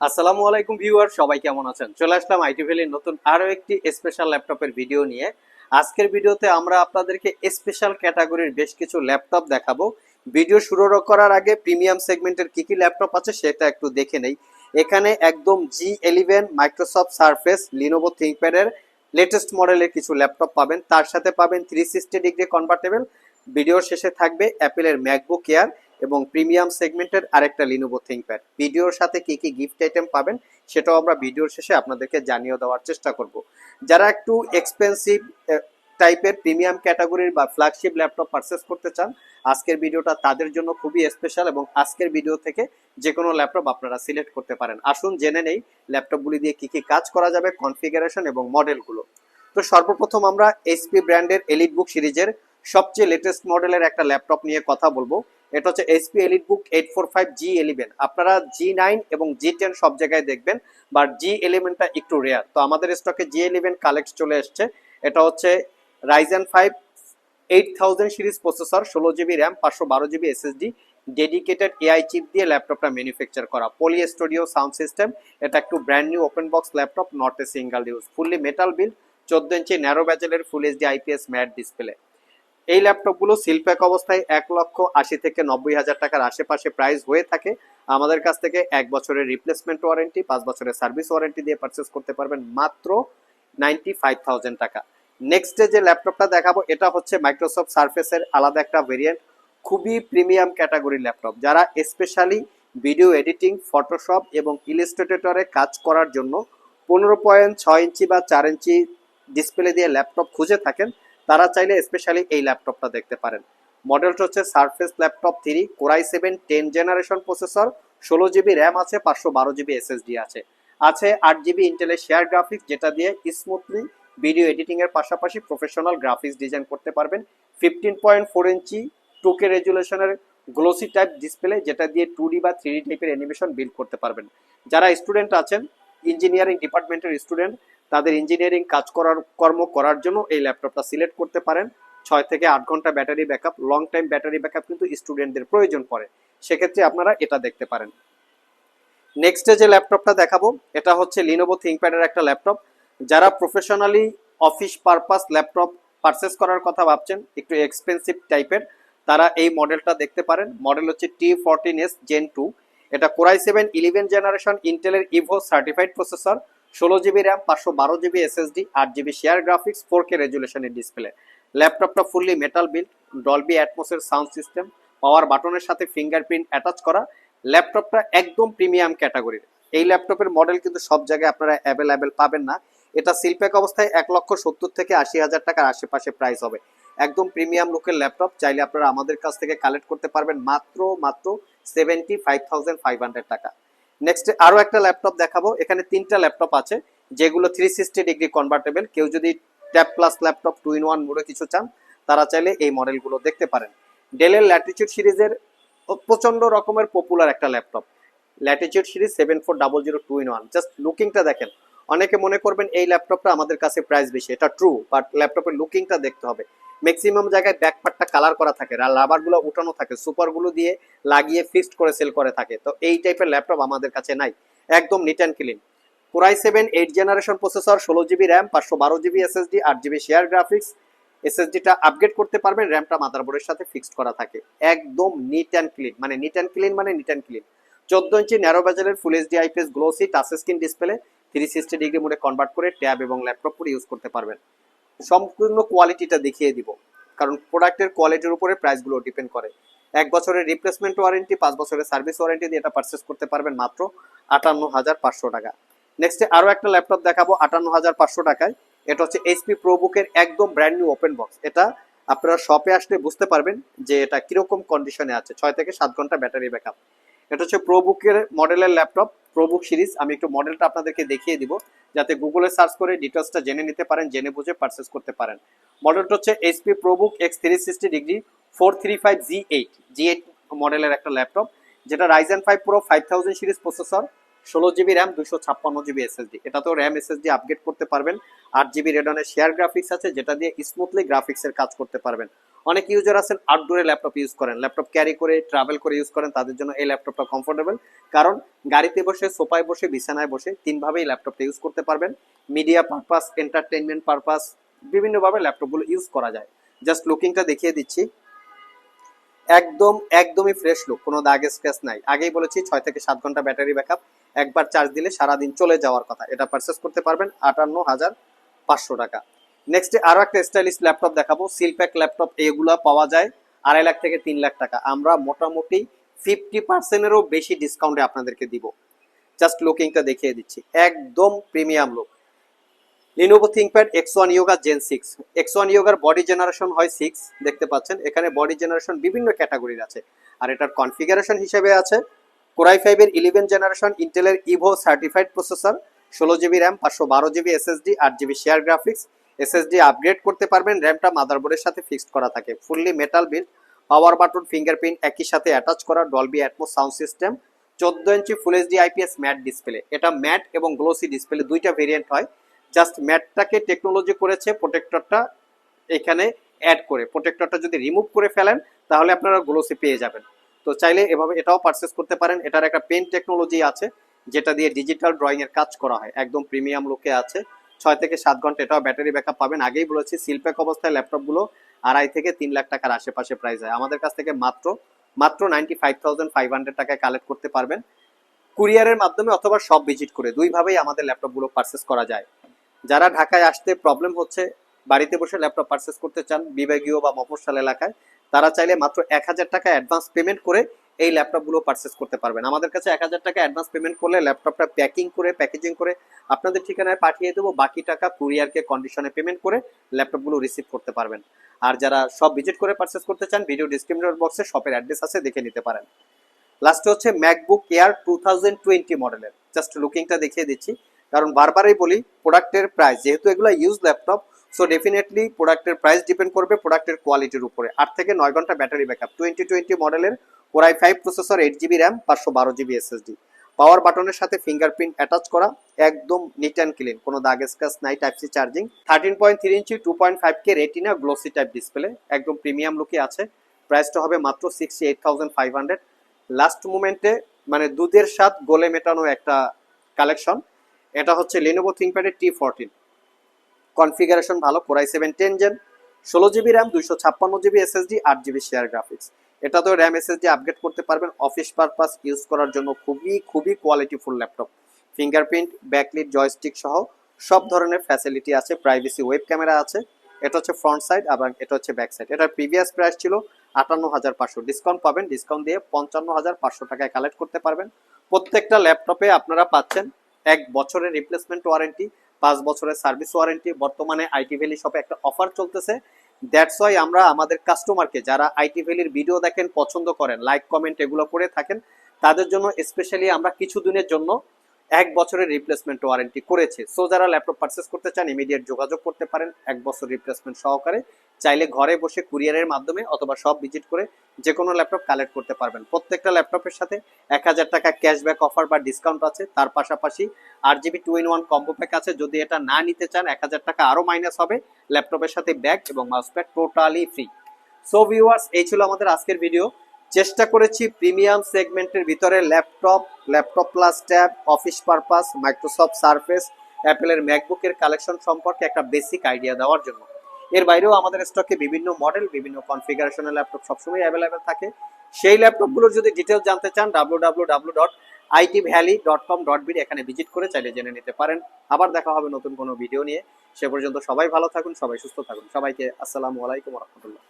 আসসালামু আলাইকুম ভিউয়ার সবাই কেমন আছেন? চলে আসলাম আইটি ভ্যালির নতুন আরও একটি স্পেশাল ল্যাপটপের ভিডিও নিয়ে। আজকের ভিডিওতে আমরা আপনাদেরকে স্পেশাল ক্যাটাগরির বেশ কিছু ল্যাপটপ দেখাবো। ভিডিও শুরু করার আগে প্রিমিয়াম সেগমেন্টের কি কি ল্যাপটপ আছে সেটা একটু দেখে নেই। এখানে একদম G eleven Microsoft Surface Lenovo থিঙ্কপ্যাডের latest মডেলের কিছু ল্যাপটপ পাবেন। তার সাথে পাবেন থ্রি সিক্সটি ডিগ্রি কনভার্টেবল ভিডিওর শেষে থাকবে অ্যাপেলের ম্যাকবুক এয়ার এবং প্রিমিয়াম সেগমেন্টের আরেকটা লিনোভো থিঙ্কপ্যাড ভিডিওর সাথে কি কি গিফট আইটেম পাবেন, সেটাও আমরা ভিডিওর শেষে আপনাদেরকে জানিয়ে দেওয়ার চেষ্টা করব। যারা একটু এক্সপেন্সিভ টাইপের প্রিমিয়াম ক্যাটাগরির বা ফ্ল্যাগশিপ ল্যাপটপ পারচেস করতে চান, আজকের ভিডিওটা তাদের জন্য খুবই স্পেশাল এবং আজকের ভিডিও থেকে যে কোনো ল্যাপটপ আপনারা সিলেক্ট করতে পারেন। আসুন, জেনে নেই ল্যাপটপগুলি দিয়ে কি কি কাজ করা যাবে কনফিগারেশন এবং মডেলগুলো তো সর্বপ্রথম আমরা এইচপি ব্র্যান্ডের এলিট বুক সিরিজের সবচেয়ে লেটেস্ট মডেলের একটা ল্যাপটপ নিয়ে কথা বলব। এটা হচ্ছে HP EliteBook eight four five G eleven আপনারা জি নাইন এবং জি টেন সব জায়গায় দেখবেন বাট জি এলিভেনটা একটু রেয়ার তো আমাদের স্টকে জি এলিভেন কালেক্ট চলে এসছে। এটা হচ্ছে Ryzen five eight thousand series processor ষোলো জিবি র্যাম পাঁচশো বারো GB SSD dedicated AI chip দিয়ে ল্যাপটপটা ম্যানুফ্যাকচার করা। পলি স্টুডিও সাউন্ড সিস্টেম এটা একটু brand new open box laptop not a single use fully metal build চোদ্দ inch narrow ব্যাচেলের full HD IPS matte display এই ল্যাপটপগুলো সিলপ্যাক অবস্থায় এক লক্ষ আশি থেকে নব্বই হাজার টাকার আশেপাশে প্রাইস হয়ে থাকে। আমাদের কাছ থেকে এক বছরের রিপ্লেসমেন্ট ওয়ারেন্টি পাঁচ বছরের সার্ভিস ওয়ারেন্টি দিয়ে পারচেস করতে পারবেন মাত্র নাইনটি ফাইভ টাকা। নেক্সট ডে যে ল্যাপটপটা দেখাবো, এটা হচ্ছে মাইক্রোসফট সার্ফেসের আলাদা একটা ভেরিয়েন্ট খুবই প্রিমিয়াম ক্যাটাগরি ল্যাপটপ। যারা স্পেশালি ভিডিও এডিটিং ফটোশপ এবং ইলিস্ট্রেটরে কাজ করার জন্য পনেরো পয়েন্ট ছয় ইঞ্চি বা চার ইঞ্চি ডিসপ্লে দিয়ে ল্যাপটপ খুঁজে থাকেন তারা চাইলে স্পেশালি এই ল্যাপটপটা দেখতে পারেন। মডেলটা হচ্ছে Surface laptop three Core i seven ten generation processor ষোলো জিবি র্যাম আছে, পাঁচশো বারো জিবি এসএসডি আছে। আছে আট জিবি ইন্টেলের শেয়ার গ্রাফিক্স যেটা দিয়ে স্মুথলি ভিডিও এডিটিং এর পাশাপাশি প্রফেশনাল গ্রাফিক্স ডিজাইন করতে পারবেন। ফিফটিন পয়েন্ট ফোর ইঞ্চি টুকে রেজুলেশনের গ্লোসি টাইপ ডিসপ্লে যেটা দিয়ে টু ডি বা থ্রি ডি টাইপের অ্যানিমেশন বিল্ড করতে পারবেন। যারা স্টুডেন্ট আছেন ইঞ্জিনিয়ারিং ডিপার্টমেন্টের স্টুডেন্ট, তাদের ইঞ্জিনিয়ারিং কাজ করার, কর্ম করার জন্য এই ল্যাপটপটা সিলেক্ট করতে পারেন। ছয় থেকে আট ঘণ্টা battery backup, long time battery backup কিন্তু স্টুডেন্টদের প্রয়োজন পড়ে। সেক্ষেত্রে আপনারা এটা দেখতে পারেন। নেক্সটে যে ল্যাপটপটা দেখাবো, এটা হচ্ছে লিনোভো থিঙ্কপ্যাডের একটা ল্যাপটপ। যারা professionally office purpose laptop purchase করার কথা ভাবছেন, একটু এক্সপেন্সিভ টাইপের, তারা এই মডেলটা দেখতে পারেন। মডেল হচ্ছে T fourteen S gen two এটা Core i seven, eleven generation, ইন্টেলের ইভো সার্টিফাইড প্রসেসর, ষোলো জিবি র্যাম, পাঁচশো বারো জিবি এসএসডি, আট GB share graphics, four K রেজুলেশনের display. ল্যাপটপটা ফুললি মেটাল বিল্ড ডলবি অ্যাটমোসের সাউন্ড সিস্টেম পাওয়ার বাটনের সাথে ফিঙ্গারপ্রিন্ট অ্যাটাচ করা। ল্যাপটপটা একদম প্রিমিয়াম ক্যাটাগরির এই ল্যাপটপের মডেল কিন্তু সব জায়গায় আপনারা অ্যাভেলেবেল পাবেন না। এটা সিলপ্যাক অবস্থায় এক লক্ষ সত্তর থেকে আশি হাজার টাকার আশেপাশে প্রাইস হবে। একদম প্রিমিয়াম লুকের ল্যাপটপ, চাইলে আপনারা আমাদের কাছ থেকে কালেক্ট করতে পারবেন মাত্র মাত্র seventy five thousand five hundred টাকা। নেক্সট আরও একটা ল্যাপটপ দেখাবো। এখানে তিনটা ল্যাপটপ আছে, যেগুলো থ্রি সিক্সটি ডিগ্রি কনভার্টেবল কেউ যদি tab plus laptop two in one মোডে কিছু চান, তারা চাইলে এই মডেলগুলো দেখতে পারেন। ডেলের ল্যাটিচিউড সিরিজের প্রচণ্ড রকমের পপুলার একটা laptop. Latitude series seven four double zero two in one just লুকিংটা দেখেন। অনেকে মনে করবেন এই ল্যাপটপটা আমাদের কাছে প্রাইস বেশি, এটা ট্রু বাট ল্যাপটপের লুকিংটা দেখতে হবে। ম্যাক্সিমাম জায়গায় ব্যাকপার্টটা কালার করা থাকে রাবারগুলো উঠানো থাকে সুপারগুলো দিয়ে লাগিয়ে ফিক্সড করে সেল করে থাকে। তো এই টাইপের ল্যাপটপ আমাদের কাছে নাই, একদম neat and clean Core i seven eight generation processor ষোলো জিবি র্যাম পাঁচশো বারো জিবি এসএসডি আট জিবি শেয়ার গ্রাফিক্স এসএসডিটা আপগ্রেড করতে পারবেন র্যামটা মাদারবোর্ডের সাথে ফিক্সড করা থাকে। একদম নিট অ্যান্ড ক্লিন মানে নিট অ্যান্ড ক্লিন মানে নিট অ্যান্ড ক্লিন চোদ্দ ইঞ্চি ন্যারো বাজারের full HD IPS glossy touch screen display three sixty degree মোডে কনভার্ট করে ট্যাব এবং ল্যাপটপ করে ইউজ করতে পারবেন। সম্পূর্ণ কোয়ালিটিটা দেখিয়ে দিব, কারণ প্রোডাক্টের কোয়ালিটির উপরে প্রাইসগুলো ডিপেন্ড করে। এক বছরের রিপ্লেসমেন্ট ওয়ারেন্টি পাঁচ বছরের সার্ভিস ওয়ারেন্টি দিয়ে এটা পারচেস করতে পারবেন মাত্র আটান্ন হাজার পাঁচশো টাকা। নেক্সটে আরও একটা ল্যাপটপ দেখাবো, আটান্ন হাজার পাঁচশো টাকায়। এটা হচ্ছে এইচপি প্রোবুকের একদম ব্র্যান্ড নিউ ওপেন বক্স এটা আপনারা শপে আসলে বুঝতে পারবেন যে এটা কীরকম কন্ডিশনে আছে, ছয় থেকে সাত ঘণ্টা ব্যাটারি ব্যাকআপ এটা হচ্ছে প্রোবুকের মডেলের ল্যাপটপ প্রোবুক সিরিজ আমি একটু মডেলটা আপনাদেরকে দেখিয়ে দিব, যাতে গুগলে সার্চ করে ডিটেলসটা জেনে নিতে পারেন, জেনে বুঝে পারচেস করতে পারেন। মডেলটা হচ্ছে HP ProBook X three sixty degree four three five G eight G eight মডেলের একটা ল্যাপটপ যেটা Ryzen five pro five thousand series processor ষোলো জিবি র্যাম দুশো ছাপ্পান্ন জিবি এসএসডি এটাতেও র্যাম এসএসডি আপগ্রেড করতে পারবেন। আট জিবি রেডনের শেয়ার গ্রাফিক্স আছে, যেটা দিয়ে স্মুথলি গ্রাফিক্সের কাজ করতে পারবেন। অনেক ইউজার আছেন আউটডোরে ল্যাপটপ ইউজ করেন ল্যাপটপ ক্যারি করে ট্রাভেল করে ইউজ করেন, তাদের জন্য এই ল্যাপটপটা কমফোর্টেবল কারণ গাড়িতে বসে, সোফায় বসে, বিছানায় বসে তিনভাবেই ল্যাপটপটা ইউজ করতে পারবেন। মিডিয়া পারপাস এন্টারটেনমেন্ট পারপাস বিভিন্নভাবে ল্যাপটপগুলো ইউজ করা যায়। জাস্ট লুকিংটা দেখিয়ে দিচ্ছি। একদম, একদমই ফ্রেশ লুক কোনো দাগ স্ক্র্যাচ নাই। আগেই বলেছি, ছয় থেকে সাত ঘণ্টা ব্যাটারি ব্যাকআপ একবার চার্জ দিলে সারাদিন চলে যাওয়ার কথা। এটা পারচেস করতে পারবেন আটান্ন হাজার পাঁচশো টাকা। নেক্সটে আরও একটা স্টাইলিশ ল্যাপটপ দেখাবো সিলপ্যাক ল্যাপটপ এগুলা পাওয়া যায়, আড়াই লাখ থেকে তিন লাখ টাকা। আমরা মোটামুটি ফিফটি পার্সেন্টেরও বেশি ডিসকাউন্টে আপনাদেরকে দিব। জাস্ট লুকিংটা দেখিয়ে দিচ্ছি। একদম premium look Lenovo ThinkPad X one Yoga gen six X one ইয়োগার body generation হয় সিক্স দেখতে পাচ্ছেন? এখানে বডি জেনারেশন বিভিন্ন ক্যাটাগরির আছে। আর এটার কনফিগারেশন হিসেবে আছে কোরাই ফাইভের ইলেভেন জেনারেশন ইন্টেলের ইভো সার্টিফাইড প্রসেসর ষোলো জিবি র্যাম পাঁচশো বারো জিবি এসএসডি আট GB share graphics SSD upgrade করতে পারবেন র্যামটা মাদারবোর্ডের সাথে ফিক্সড করা থাকে। Fully metal build power button fingerprint একই সাথে অ্যাটাচ করা ডলবি অ্যাটমোস সাউন্ড সিস্টেম চোদ্দ inch full HD IPS matte display এটা ম্যাট এবং গ্লোসি ডিসপ্লে দুইটা ভেরিয়েন্ট হয়। জাস্ট ম্যাটটাকে টেকনোলজি করেছে প্রোটেক্টরটা এখানে অ্যাড করে। প্রোটেক্টরটা যদি রিমুভ করে ফেলেন, তাহলে আপনারা গ্লোসি পেয়ে যাবেন। তো চাইলে এভাবে এটাও পারচেস করতে পারেন। এটার একটা পেন টেকনোলজি আছে, যেটা দিয়ে ডিজিটাল ড্রয়িং এর কাজ করা হয়। একদম প্রিমিয়াম লুকে আছে। ছয় থেকে সাত ঘণ্টা এটাও ব্যাটারি ব্যাকআপ পাবেন। আগেই বলেছি সিলপ্যাক অবস্থায় ল্যাপটপগুলো আড়াই থেকে তিন লাখ টাকার আশেপাশে প্রাইস হয়। আমাদের কাছ থেকে মাত্র মাত্র ninety five thousand five hundred টাকায় কালেক্ট করতে পারবেন। কুরিয়ারের মাধ্যমে অথবা সব ভিজিট করে দুইভাবেই আমাদের ল্যাপটপগুলো পারচেস করা যায়। যারা ঢাকায় আসতে প্রবলেম হচ্ছে, বাড়িতে বসে ল্যাপটপ পারচেস করতে চান বিভাগীয় বা মফস্বল এলাকায়, তারা চাইলে মাত্র এক হাজার টাকা অ্যাডভান্স পেমেন্ট করে এই ল্যাপটপগুলো পারচেস করতে পারবেন। আমাদের কাছে এক হাজার টাকা অ্যাডভান্স পেমেন্ট করলে ল্যাপটপটা প্যাকিং করে প্যাকেজিং করে আপনাদের ঠিকানায় পাঠিয়ে দেবো। বাকি টাকা কুরিয়ারকে কন্ডিশনে পেমেন্ট করে ল্যাপটপগুলো রিসিভ করতে পারবেন। আর যারা সব ভিজিট করে পারচেস করতে চান ভিডিও ডিসক্রিপশন বক্সে শপের অ্যাড্রেস আছে, দেখে নিতে পারেন। লাস্টে হচ্ছে MacBook Air two thousand twenty মডেলের জাস্ট লুকিংটা দেখিয়ে দিচ্ছি। কারণ বারবারই বলি প্রোডাক্টের প্রাইস যেহেতু এগুলো ইউজ ল্যাপটপ সো ডেফিনেটলি প্রোডাক্টের প্রাইস ডিপেন্ড করবে প্রোডাক্টের কোয়ালিটির উপরে। আট থেকে নয় ঘণ্টা ব্যাটারি ব্যাকআপ টোয়েন্টি টোয়েন্টি মডেলের Core i five processor eight GB RAM পাঁচশো বারো জিবি এসএসডি পাওয়ার বাটনের সাথে ফিঙ্গারপ্রিন্ট অ্যাটাচ করা, একদম নিট অ্যান্ড ক্লিন কোনো দাগ স্ক্যাচ নাই type C charging thirteen point three inch two point five K retina glossy type display একদম প্রিমিয়াম লুকে আছে। প্রাইসটা হবে মাত্র sixty eight thousand five hundred last মুমেন্টে মানে দুধের স্বাদ, গোলে মেটানো একটা কালেকশন এটা হচ্ছে লিনোভো থিঙ্কপ্যাডের টি ফোরটিন কনফিগারেশন ভালো Core i seven ten gen ষোলো জিবি র্যাম দুইশো ছাপ্পান্ন জিবি এসএসডি আট জিবি শেয়ার গ্রাফিক্স এটা তো র্যাম এসএসডি আপগ্রেড করতে পারবেন। অফিস পারপাস ইউজ করার জন্য খুবই খুবই qualityful laptop fingerprint backlit joystick সহ সব ধরনের ফ্যাসিলিটি আছে। প্রাইভেসি ওয়েব ক্যামেরা আছে। এটা হচ্ছে ফ্রন্ট সাইড এবং এটা হচ্ছে ব্যাক সাইড এটার প্রিভিয়াস প্রাইস ছিল আটান্ন হাজার পাঁচশো। ডিসকাউন্ট পাবেন। ডিসকাউন্ট দিয়ে পঞ্চান্ন হাজার পাঁচশো টাকায় কালেক্ট করতে পারবেন। প্রত্যেকটা ল্যাপটপে আপনারা পাচ্ছেন এক বছরের রিপ্লেসমেন্ট ওয়ারেন্টি পাঁচ বছরের সার্ভিস ওয়ারেন্টি বর্তমানে আইটি ভ্যালি শপে একটা অফার চলতেছে। দ্যাটস ওয়াই আমরা আমাদের কাস্টমারকে যারা আইটি ভ্যালির ভিডিও দেখেন, পছন্দ করেন লাইক কমেন্ট এগুলো করে থাকেন, তাদের জন্য স্পেশালি আমরা কিছু দিনের জন্য এক বছরের রিপ্লেসমেন্ট ওয়ারেন্টি করেছে। সো যারা ল্যাপটপ পারচেস করতে চান ইমিডিয়েট যোগাযোগ করতে পারেন, এক বছর রিপ্লেসমেন্ট সহকারে। চাইলে ঘরে বসে কুরিয়ারের মাধ্যমে অথবা সব ভিজিট করে যে কোনো ল্যাপটপ কালেক্ট করতে পারবেন। প্রত্যেকটা ল্যাপটপের সাথে এক হাজার টাকা ক্যাশব্যাক অফার বা ডিসকাউন্ট আছে। তার পাশাপাশি আট GB two in one combo pack আছে। যদি এটা না নিতে চান, এক হাজার টাকা আরও মাইনাস হবে। ল্যাপটপের সাথে ব্যাগ এবং mouse pad totally free. So viewers এই ছিল আমাদের আজকের ভিডিও চেষ্টা করেছি প্রিমিয়াম সেগমেন্টের ভিতরে laptop laptop plus tab office purpose Microsoft Surface অ্যাপেলের ম্যাকবুকের কালেকশন সম্পর্কে একটা বেসিক আইডিয়া দেওয়ার জন্য। এর বাইরেও আমাদের স্টকে বিভিন্ন মডেল বিভিন্ন কনফিগারেশনের ল্যাপটপ সবসময় অ্যাভেলেবেল থাকে। সেই ল্যাপটপগুলোর যদি ডিটেলস জানতে চান W W W dot IT valley dot com dot এখানে ভিজিট করে চাইলে জেনে নিতে পারেন। আবার দেখা হবে নতুন কোনো ভিডিও নিয়ে। সে পর্যন্ত সবাই ভালো থাকুন, সবাই সুস্থ থাকুন। সবাইকে আসসালামু আলাইকুম রহমতুল্লাহ।